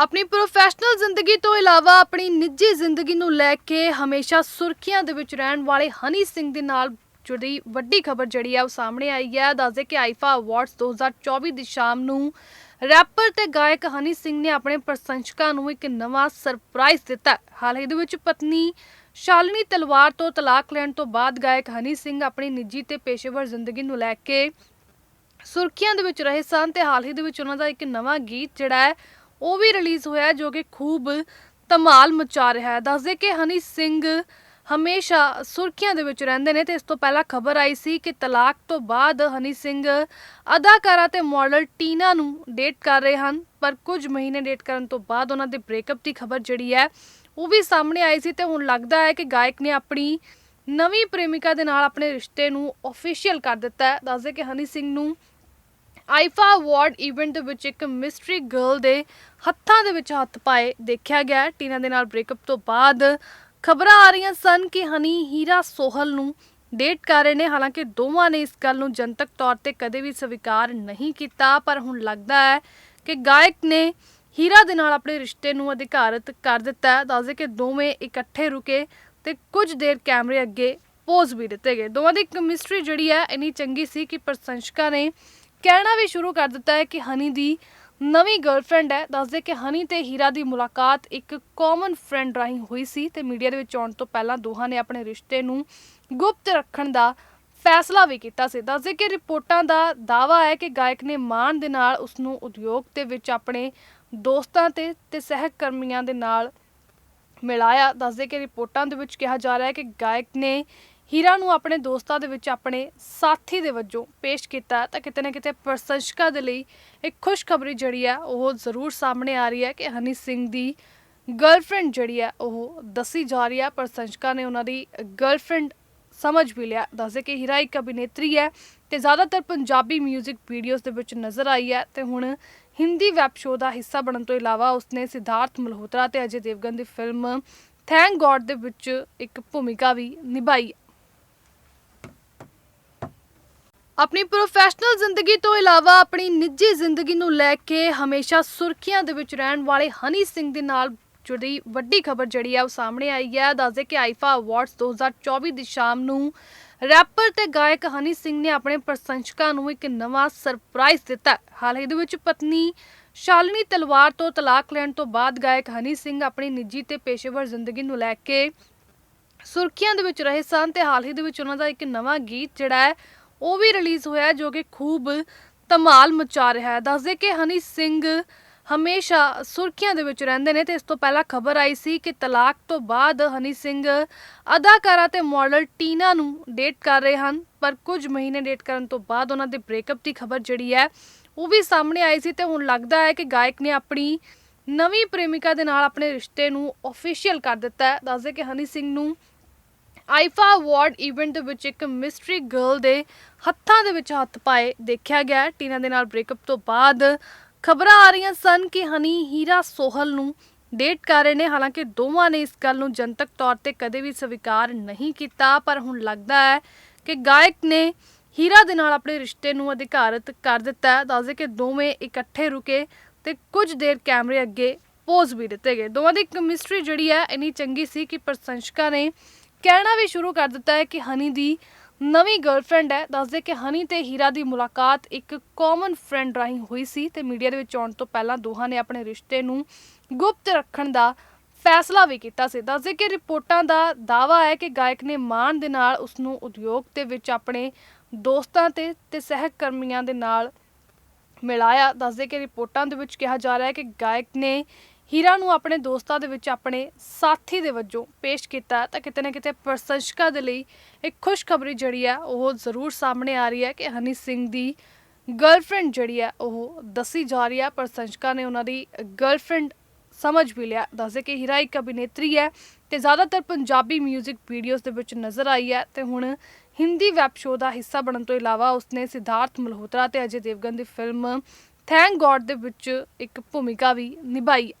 ਆਪਣੀ ਪ੍ਰੋਫੈਸ਼ਨਲ ਜ਼ਿੰਦਗੀ ਤੋਂ ਇਲਾਵਾ ਆਪਣੀ ਨਿੱਜੀ ਜ਼ਿੰਦਗੀ ਨੂੰ ਲੈ ਕੇ ਹਮੇਸ਼ਾ ਸੁਰਖੀਆਂ ਦੇ ਵਿੱਚ ਰਹਿਣ ਵਾਲੇ ਹਨੀ ਸਿੰਘ ਦੇ ਨਾਲ ਜੁੜੀ ਵੱਡੀ ਖਬਰ ਜਿਹੜੀ ਹੈ ਉਹ ਸਾਹਮਣੇ ਆਈ ਹੈ। ਦੱਸਦੇ ਕਿ ਆਈਫਾ ਅਵਾਰਡਸ 2024 ਦੀ ਸ਼ਾਮ ਨੂੰ ਰੈਪਰ ਤੇ ਗਾਇਕ ਹਨੀ ਸਿੰਘ ਨੇ ਆਪਣੇ ਪ੍ਰਸ਼ੰਸਕਾਂ ਨੂੰ ਇੱਕ ਨਵਾਂ ਸਰਪ੍ਰਾਈਜ਼ ਦਿੱਤਾ। ਹਾਲ ਹੀ ਦੇ ਵਿੱਚ ਪਤਨੀ ਸ਼ਾਲਿਨੀ ਤਲਵਾਰ ਤੋਂ ਤਲਾਕ ਲੈਣ ਤੋਂ ਬਾਅਦ ਗਾਇਕ ਹਨੀ ਸਿੰਘ ਆਪਣੀ ਨਿੱਜੀ ਤੇ ਪੇਸ਼ੇਵਰ ਜ਼ਿੰਦਗੀ ਨੂੰ ਲੈ ਕੇ ਸੁਰਖੀਆਂ ਦੇ ਵਿੱਚ ਰਹੇ ਸਨ ਤੇ ਹਾਲ ਹੀ ਦੇ ਵਿੱਚ ਉਹਨਾਂ ਦਾ ਇੱਕ ਨਵਾਂ ਗੀਤ ਜਿਹੜਾ ਹੈ ਉਹ ਵੀ ਰਿਲੀਜ਼ ਹੋਇਆ ਹੈ ਜੋ ਕਿ ਖੂਬ ਧਮਾਲ ਮਚਾ ਰਿਹਾ ਹੈ। ਦੱਸਦੇ ਕਿ ਹਨੀ ਸਿੰਘ ਹਮੇਸ਼ਾ ਸੁਰਖੀਆਂ ਦੇ ਵਿੱਚ ਰਹਿੰਦੇ ਨੇ ਤੇ ਇਸ ਤੋਂ ਪਹਿਲਾਂ ਖਬਰ ਆਈ ਸੀ ਕਿ ਤਲਾਕ ਤੋਂ ਬਾਅਦ ਹਨੀ ਸਿੰਘ ਅਦਾਕਾਰਾ ਤੇ ਮਾਡਲ ਟੀਨਾ ਨੂੰ ਡੇਟ ਕਰ ਰਹੇ ਹਨ, ਪਰ ਕੁਝ ਮਹੀਨੇ ਡੇਟ ਕਰਨ ਤੋਂ ਬਾਅਦ ਉਹਨਾਂ ਦੇ ਬ੍ਰੇਕਅਪ ਦੀ ਖਬਰ ਜਿਹੜੀ ਹੈ, ਉਹ ਵੀ ਸਾਹਮਣੇ ਆਈ ਸੀ ਤੇ ਹੁਣ ਲੱਗਦਾ ਹੈ ਕਿ ਗਾਇਕ ਨੇ ਆਪਣੀ ਨਵੀਂ ਪ੍ਰੇਮਿਕਾ ਦੇ ਨਾਲ ਆਪਣੇ ਰਿਸ਼ਤੇ ਨੂੰ ਅਫੀਸ਼ੀਅਲ ਕਰ ਦਿੱਤਾ ਹੈ। ਦੱਸਦੇ ਕਿ ਹਨੀ ਸਿੰਘ ਨੂੰ ਆਈਫਾ ਅਵਾਰਡ ਇਵੈਂਟ ਦੇ ਵਿੱਚ ਇੱਕ ਮਿਸਟਰੀ ਗਰਲ ਦੇ ਹੱਥਾਂ ਦੇ ਵਿੱਚ ਹੱਥ ਪਾਏ ਦੇਖਿਆ ਗਿਆ। ਹੈ। ਟੀਨਾ ਦੇ ਨਾਲ ਬ੍ਰੇਕਅਪ ਤੋਂ ਬਾਅਦ ਖਬਰਾਂ ਆ ਰਹੀਆਂ ਸਨ ਕਿ ਹਨੀ ਹੀਰਾ ਸੋਹਲ ਨੂੰ ਡੇਟ ਕਰ ਰਹੇ ਨੇ। ਹਾਲਾਂਕਿ ਦੋਵਾਂ ਨੇ ਇਸ ਗੱਲ ਨੂੰ ਜਨਤਕ ਤੌਰ ਤੇ ਕਦੇ ਵੀ ਸਵੀਕਾਰ ਨਹੀਂ ਕੀਤਾ, ਪਰ ਹੁਣ ਲੱਗਦਾ ਹੈ ਕਿ ਗਾਇਕ ਨੇ ਹੀਰਾ ਦੇ ਨਾਲ ਆਪਣੇ ਰਿਸ਼ਤੇ ਨੂੰ ਅਧਿਕਾਰਤ ਕਰ ਦਿੱਤਾ ਹੈ। ਦੱਸਦੇ ਕਿ ਦੋਵੇਂ ਇਕੱਠੇ ਰੁਕੇ ਤੇ ਕੁਝ ਦੇਰ ਕੈਮਰੇ ਅੱਗੇ ਪੋਜ਼ ਵੀ ਦਿੱਤੇ ਗਏ। ਦੋਵਾਂ ਦੀ ਕੈਮਿਸਟਰੀ ਜਿਹੜੀ ਹੈ, ਇੰਨੀ ਚੰਗੀ ਸੀ ਕਿ ਪ੍ਰਸ਼ੰਸਕਾਂ ਨੇ ਕਹਿਣਾ ਵੀ ਸ਼ੁਰੂ ਕਰ ਦਿੱਤਾ ਹੈ ਕਿ ਹਨੀ ਦੀ ਨਵੀਂ ਗਰਲਫ੍ਰੈਂਡ ਹੈ। ਦੱਸਦੇ ਕਿ ਹਨੀ ਤੇ ਹੀਰਾ ਦੀ ਮੁਲਾਕਾਤ ਇੱਕ ਕਾਮਨ ਫਰੈਂਡ ਰਾਹੀਂ ਹੋਈ ਸੀ ਤੇ ਮੀਡੀਆ ਦੇ ਵਿੱਚ ਆਉਣ ਤੋਂ ਪਹਿਲਾਂ ਦੋਹਾਂ ਨੇ ਆਪਣੇ ਰਿਸ਼ਤੇ ਨੂੰ ਗੁਪਤ ਰੱਖਣ ਦਾ ਫੈਸਲਾ ਵੀ ਕੀਤਾ ਸੀ। ਦੱਸਦੇ ਕਿ ਰਿਪੋਰਟਾਂ ਦਾ ਦਾਵਾ ਹੈ ਕਿ ਗਾਇਕ ਨੇ ਮਾਣ ਦੇ ਨਾਲ ਉਸ ਨੂੰ ਉਦਯੋਗ ਦੇ ਵਿੱਚ ਆਪਣੇ ਦੋਸਤਾਂ ਤੇ ਤੇ ਸਹਿਕਰਮੀਆਂ ਦੇ ਨਾਲ ਮਿਲਾਇਆ। ਦੱਸਦੇ ਕਿ ਰਿਪੋਰਟਾਂ ਦੇ ਵਿੱਚ ਕਿਹਾ ਜਾ ਰਿਹਾ ਹੈ ਕਿ ਗਾਇਕ ਨੇ ਹੀਰਾ ਨੂੰ ਆਪਣੇ ਦੋਸਤਾਂ ਦੇ ਵਿੱਚ ਆਪਣੇ ਸਾਥੀ ਦੇ ਵਜੋਂ ਪੇਸ਼ ਕੀਤਾ ਤਾਂ ਕਿਤੇ ਨਾ ਕਿਤੇ ਪ੍ਰਸ਼ੰਸਕਾਂ ਦੇ ਲਈ ਇੱਕ ਖੁਸ਼ਖਬਰੀ ਜਿਹੜੀ ਆ ਉਹ ਜ਼ਰੂਰ ਸਾਹਮਣੇ ਆ ਰਹੀ ਹੈ ਕਿ ਹਨੀ ਸਿੰਘ ਦੀ ਗਰਲਫ੍ਰੈਂਡ ਜਿਹੜੀ ਆ ਉਹ ਦੱਸੀ ਜਾ ਰਹੀ ਆ ਪ੍ਰਸ਼ੰਸਕਾਂ ਨੇ ਉਹਨਾਂ ਦੀ ਗਰਲਫ੍ਰੈਂਡ ਸਮਝ ਵੀ ਲਿਆ। ਦੱਸਦੇ ਕਿ ਹੀਰਾ ਇੱਕ ਅਭਿਨੇਤਰੀ ਹੈ ਤੇ ਜ਼ਿਆਦਾਤਰ ਪੰਜਾਬੀ 뮤직 ਵੀਡੀਓਜ਼ ਦੇ ਵਿੱਚ ਨਜ਼ਰ ਆਈ ਹੈ ਤੇ ਹੁਣ ਹਿੰਦੀ ਵੈਬ ਸ਼ੋਅ ਦਾ ਹਿੱਸਾ ਬਣਨ ਤੋਂ ਇਲਾਵਾ ਉਸਨੇ ਸਿਧਾਰਥ ਮਲਹੋਤਰਾ ਤੇ ਅਜੇ ਦੇਵਗਨ ਦੀ ਫਿਲਮ ਥੈਂਕ ਗੋਡ ਦੇ ਵਿੱਚ ਇੱਕ ਭੂਮਿਕਾ ਵੀ ਨਿਭਾਈ। ਆਪਣੀ ਪ੍ਰੋਫੈਸ਼ਨਲ ਜ਼ਿੰਦਗੀ ਤੋਂ ਇਲਾਵਾ ਆਪਣੀ ਨਿੱਜੀ ਜ਼ਿੰਦਗੀ ਨੂੰ ਲੈ ਕੇ ਹਮੇਸ਼ਾ ਸੁਰਖੀਆਂ ਦੇ ਵਿੱਚ ਰਹਿਣ ਵਾਲੇ ਹਨੀ ਸਿੰਘ ਦੇ ਨਾਲ ਜੁੜੀ ਵੱਡੀ ਖਬਰ ਜਿਹੜੀ ਹੈ ਉਹ ਸਾਹਮਣੇ ਆਈ ਹੈ। ਦੱਸਦੇ ਕਿ ਆਈਫਾ ਅਵਾਰਡਸ 2024 ਦੀ ਸ਼ਾਮ ਨੂੰ ਰੈਪਰ ਤੇ ਗਾਇਕ ਹਨੀ ਸਿੰਘ ਨੇ ਆਪਣੇ ਪ੍ਰਸ਼ੰਸਕਾਂ ਨੂੰ ਇੱਕ ਨਵਾਂ ਸਰਪ੍ਰਾਈਜ਼ ਦਿੱਤਾ। ਹਾਲ ਹੀ ਦੇ ਵਿੱਚ ਪਤਨੀ ਸ਼ਾਲਿਨੀ ਤਲਵਾਰ ਤੋਂ ਤਲਾਕ ਲੈਣ ਤੋਂ ਬਾਅਦ ਗਾਇਕ ਹਨੀ ਸਿੰਘ ਆਪਣੀ ਨਿੱਜੀ ਤੇ ਪੇਸ਼ੇਵਰ ਜ਼ਿੰਦਗੀ ਨੂੰ ਲੈ ਕੇ ਸੁਰਖੀਆਂ ਦੇ ਵਿੱਚ ਰਹੇ ਸਨ ਤੇ ਹਾਲ ਹੀ ਦੇ ਵਿੱਚ ਉਹਨਾਂ ਦਾ ਇੱਕ ਨਵਾਂ ਗੀਤ ਜਿਹੜਾ ਹੈ ਉਹ ਵੀ ਰਿਲੀਜ਼ ਹੋਇਆ ਹੈ ਜੋ ਕਿ ਖੂਬ ਧਮਾਲ ਮਚਾ ਰਿਹਾ ਹੈ। ਦੱਸਦੇ ਕਿ ਹਨੀ ਸਿੰਘ ਹਮੇਸ਼ਾ ਸੁਰਖੀਆਂ ਦੇ ਵਿੱਚ ਰਹਿੰਦੇ ਨੇ ਤੇ ਇਸ ਤੋਂ ਪਹਿਲਾਂ ਖਬਰ ਆਈ ਸੀ ਕਿ ਤਲਾਕ ਤੋਂ ਬਾਅਦ ਹਨੀ ਸਿੰਘ ਅਦਾਕਾਰਾ ਤੇ ਮਾਡਲ ਟੀਨਾ ਨੂੰ ਡੇਟ ਕਰ ਰਹੇ ਹਨ, ਪਰ ਕੁਝ ਮਹੀਨੇ ਡੇਟ ਕਰਨ ਤੋਂ ਬਾਅਦ ਉਹਨਾਂ ਦੇ ਬ੍ਰੇਕਅਪ ਦੀ ਖਬਰ ਜਿਹੜੀ ਹੈ, ਉਹ ਵੀ ਸਾਹਮਣੇ ਆਈ ਸੀ ਤੇ ਹੁਣ ਲੱਗਦਾ ਹੈ ਕਿ ਗਾਇਕ ਨੇ ਆਪਣੀ ਨਵੀਂ ਪ੍ਰੇਮਿਕਾ ਦੇ ਨਾਲ ਆਪਣੇ ਰਿਸ਼ਤੇ ਨੂੰ ਅਫੀਸ਼ੀਅਲ ਕਰ ਦਿੱਤਾ ਹੈ। ਦੱਸਦੇ ਕਿ ਹਨੀ ਸਿੰਘ ਨੂੰ ਆਈਫਾ ਅਵਾਰਡ ਇਵੈਂਟ ਦੇ ਵਿੱਚ ਇੱਕ ਮਿਸਟਰੀ ਗਰਲ ਦੇ ਹੱਥਾਂ ਦੇ ਵਿੱਚ ਹੱਥ ਪਾਏ ਦੇਖਿਆ ਗਿਆ। ਹੈ। ਟੀਨਾ ਦੇ ਨਾਲ ਬ੍ਰੇਕਅਪ ਤੋਂ ਬਾਅਦ ਖਬਰਾਂ ਆ ਰਹੀਆਂ ਸਨ ਕਿ ਹਨੀ ਹੀਰਾ ਸੋਹਲ ਨੂੰ ਡੇਟ ਕਰ ਰਹੇ ਨੇ। ਹਾਲਾਂਕਿ ਦੋਵਾਂ ਨੇ ਇਸ ਗੱਲ ਨੂੰ ਜਨਤਕ ਤੌਰ ਤੇ ਕਦੇ ਵੀ ਸਵੀਕਾਰ ਨਹੀਂ ਕੀਤਾ, ਪਰ ਹੁਣ ਲੱਗਦਾ ਹੈ ਕਿ ਗਾਇਕ ਨੇ ਹੀਰਾ ਦੇ ਨਾਲ ਆਪਣੇ ਰਿਸ਼ਤੇ ਨੂੰ ਅਧਿਕਾਰਤ ਕਰ ਦਿੱਤਾ ਹੈ। ਦੱਸਦੇ ਕਿ ਦੋਵੇਂ ਇਕੱਠੇ ਰੁਕੇ ਤੇ ਕੁਝ ਦੇਰ ਕੈਮਰੇ ਅੱਗੇ ਪੋਜ਼ ਵੀ ਦਿੱਤੇ ਗਏ। ਦੋਵਾਂ ਦੀ ਕੈਮਿਸਟਰੀ ਜਿਹੜੀ ਹੈ, ਇੰਨੀ ਚੰਗੀ ਸੀ ਕਿ ਪ੍ਰਸ਼ੰਸਕਾਂ ਨੇ ਕਹਿਣਾ ਵੀ ਸ਼ੁਰੂ ਕਰ ਦਿੱਤਾ ਹੈ ਕਿ ਹਨੀ ਦੀ ਨਵੀਂ ਗਰਲਫ੍ਰੈਂਡ ਹੈ। ਦੱਸਦੇ ਕਿ ਹਨੀ ਤੇ ਹੀਰਾ ਦੀ ਮੁਲਾਕਾਤ ਇੱਕ ਕਾਮਨ ਫਰੈਂਡ ਰਾਹੀਂ ਹੋਈ ਸੀ ਤੇ ਮੀਡੀਆ ਦੇ ਵਿੱਚ ਆਉਣ ਤੋਂ ਪਹਿਲਾਂ ਦੋਹਾਂ ਨੇ ਆਪਣੇ ਰਿਸ਼ਤੇ ਨੂੰ ਗੁਪਤ ਰੱਖਣ ਦਾ ਫੈਸਲਾ ਵੀ ਕੀਤਾ ਸੀ। ਦੱਸਦੇ ਕਿ ਰਿਪੋਰਟਾਂ ਦਾ ਦਾਵਾ ਹੈ ਕਿ ਗਾਇਕ ਨੇ ਮਾਣ ਦੇ ਨਾਲ ਉਸ ਨੂੰ ਉਦਯੋਗ ਦੇ ਵਿੱਚ ਆਪਣੇ ਦੋਸਤਾਂ ਤੇ ਤੇ ਸਹਿਕਰਮੀਆਂ ਦੇ ਨਾਲ ਮਿਲਾਇਆ। ਦੱਸਦੇ ਕਿ ਰਿਪੋਰਟਾਂ ਦੇ ਵਿੱਚ ਕਿਹਾ ਜਾ ਰਿਹਾ ਹੈ ਕਿ ਗਾਇਕ ਨੇ ਹੀਰਾ ਨੂੰ ਆਪਣੇ ਦੋਸਤਾਂ ਦੇ ਵਿੱਚ ਆਪਣੇ ਸਾਥੀ ਦੇ ਵਜੋਂ ਪੇਸ਼ ਕੀਤਾ ਤਾਂ ਕਿਤੇ ਨਾ ਕਿਤੇ ਪ੍ਰਸ਼ੰਸਕਾਂ ਦੇ ਲਈ ਇੱਕ ਖੁਸ਼ਖਬਰੀ ਜਿਹੜੀ ਆ ਉਹ ਜ਼ਰੂਰ ਸਾਹਮਣੇ ਆ ਰਹੀ ਹੈ ਕਿ ਹਨੀ ਸਿੰਘ ਦੀ ਗਰਲਫ੍ਰੈਂਡ ਜਿਹੜੀ ਆ ਉਹ ਦੱਸੀ ਜਾ ਰਹੀ ਆ ਪ੍ਰਸ਼ੰਸਕਾਂ ਨੇ ਉਹਨਾਂ ਦੀ ਗਰਲਫ੍ਰੈਂਡ ਸਮਝ ਵੀ ਲਿਆ। ਦੱਸਦੇ ਕਿ ਹੀਰਾ ਇੱਕ ਅਭਿਨੇਤਰੀ ਹੈ ਤੇ ਜ਼ਿਆਦਾਤਰ ਪੰਜਾਬੀ 뮤직 ਵੀਡੀਓਜ਼ ਦੇ ਵਿੱਚ ਨਜ਼ਰ ਆਈ ਹੈ ਤੇ ਹੁਣ ਹਿੰਦੀ ਵੈਬ ਸ਼ੋਅ ਦਾ ਹਿੱਸਾ ਬਣਨ ਤੋਂ ਇਲਾਵਾ ਉਸਨੇ ਸਿਧਾਰਥ ਮਲਹੋਤਰਾ ਤੇ ਅਜੇ ਦੇਵਗਨ ਦੀ ਫਿਲਮ ਥੈਂਕ ਗੋਡ ਦੇ ਵਿੱਚ ਇੱਕ ਭੂਮਿਕਾ ਵੀ ਨਿਭਾਈ